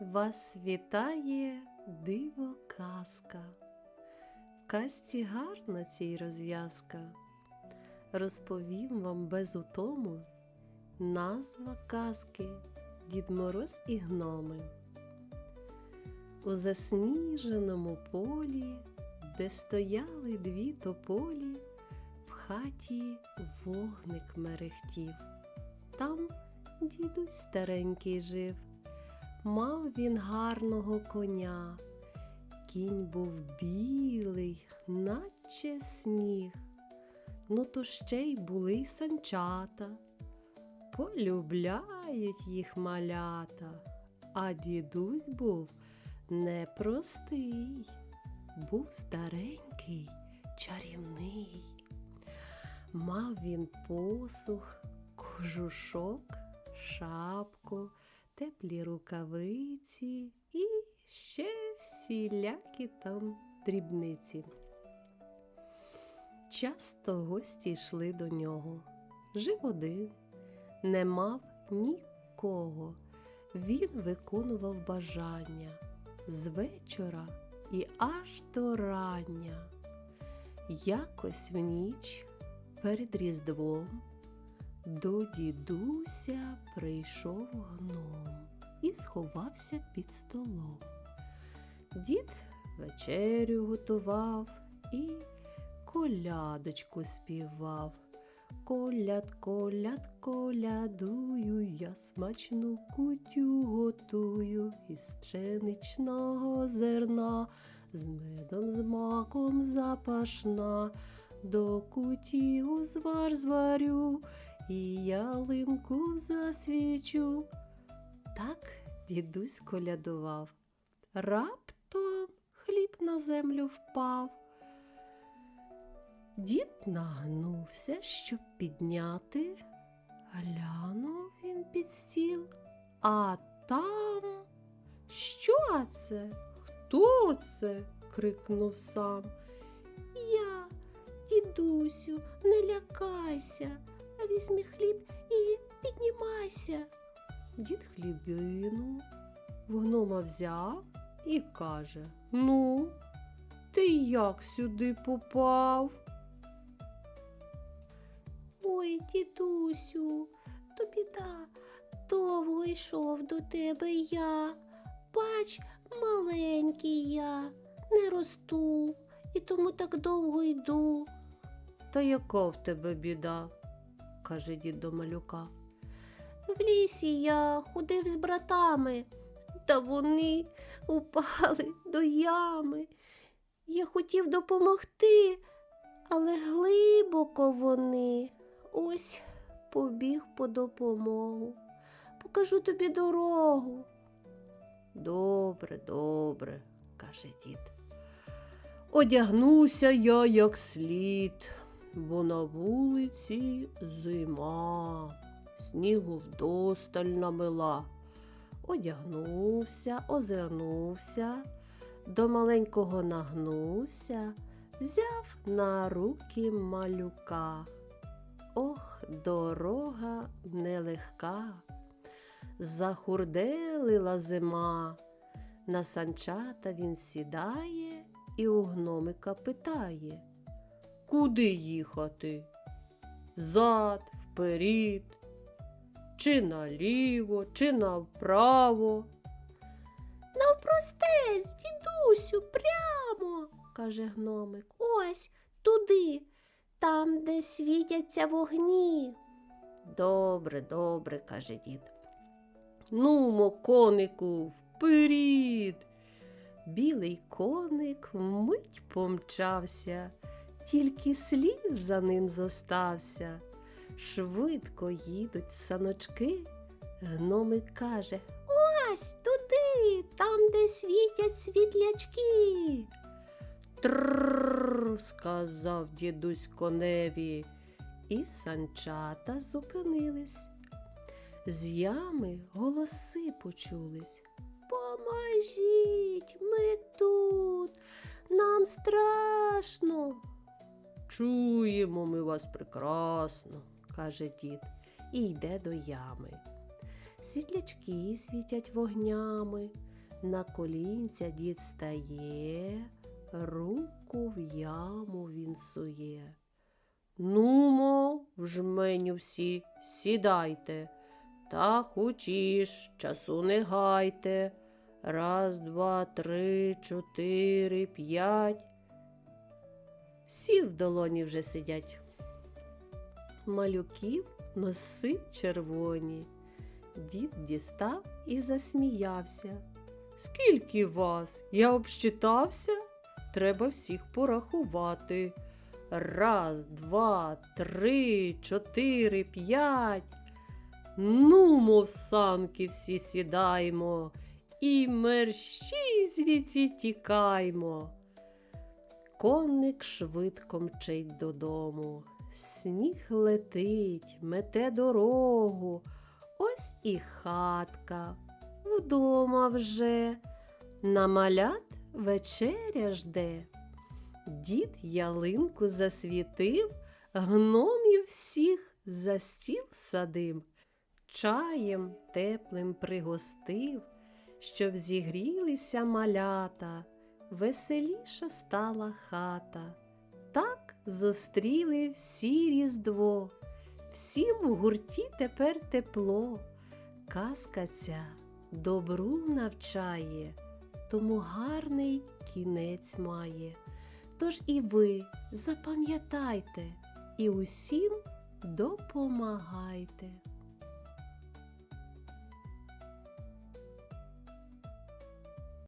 Вас вітає диво казка. В казці гарна цій розв'язка. Розповім вам без утому назва казки Дід Мороз і гноми. У засніженому полі, де стояли дві тополі, в хаті вогник мерехтів. Там дідусь старенький жив. Мав він гарного коня. Кінь був білий, наче сніг. Ну то ще й були й санчата. Полюбляють їх малята, а дідусь був непростий, був старенький, чарівний. Мав він посух, кожушок, шапку, теплі рукавиці і ще всілякі там дрібниці. Часто гості йшли до нього. Жив один, не мав нікого. Він виконував бажання з вечора і аж до рання. Якось в ніч перед Різдвом до дідуся прийшов гном і сховався під столом. Дід вечерю готував і колядочку співав. Коляд, коляд, колядую, я смачну кутю готую із пшеничного зерна, з медом, з маком запашна, до куті узвар зварю і ялинку засвічу. Так дідусь колядував. Раптом хліб на землю впав. Дід нагнувся, щоб підняти. Глянув він під стіл, а там. Що це? Хто це? крикнув сам. Я, дідусю, не лякайся, візьми хліб і піднімайся. Дід хлібину гнома взяв і каже Ну, ти як сюди попав? Ой, дідусю, то біда, довго йшов до тебе я. Бач, маленький я, не росту і тому так довго йду. Та яка в тебе біда? Каже дід до малюка. В лісі я ходив з братами, та вони упали до ями. Я хотів допомогти, але глибоко вони. Ось побіг по допомогу. Покажу тобі дорогу. Добре, добре, каже дід. Одягнуся я як слід, бо на вулиці зима, снігу вдосталь намила. Одягнувся, озирнувся, до маленького нагнувся, взяв на руки малюка. Ох, дорога нелегка, захурделила зима. На санчата він сідає і у гномика питає Куди їхати? Зад, вперід, чи наліво, чи направо. Навпростець, дідусю, прямо, каже гномик. Ось туди, там, де світяться вогні. Добре, добре, каже дід. Нумо, конику, вперід. Білий коник вмить помчався, тільки слід за ним зостався. Швидко їдуть саночки. Гномик каже Ось туди, там, де світять світлячки. Трррр, сказав дідусь коневі, і санчата зупинились. З ями голоси почулись. Поможіть, ми тут, нам страшно. Чуємо ми вас прекрасно, каже дід, і йде до ями. Світлячки світять вогнями, На колінця дід стає, руку в яму він сує. Нумо, в жменю всі, сідайте, та хочеш, часу не гайте. Раз, два, три, чотири, п'ять. Всі в долоні вже сидять. Малюків носи червоні. Дід дістав і засміявся. Скільки вас? Я общитався? Треба всіх порахувати. Раз, два, три, чотири, п'ять. Ну, мов санки всі сідаймо, і мерщій звідси тікаймо. Конник швидко мчить додому. Сніг летить, мете дорогу. Ось і хатка вдома вже. На малят вечеря жде. Дід ялинку засвітив, гномів всіх за стіл садив, чаєм теплим пригостив, щоб зігрілися малята, веселіша стала хата. Так зустріли всі різдво, всім в гурті тепер тепло. Казка ця добру навчає, тому гарний кінець має. Тож і ви запам'ятайте і усім допомагайте.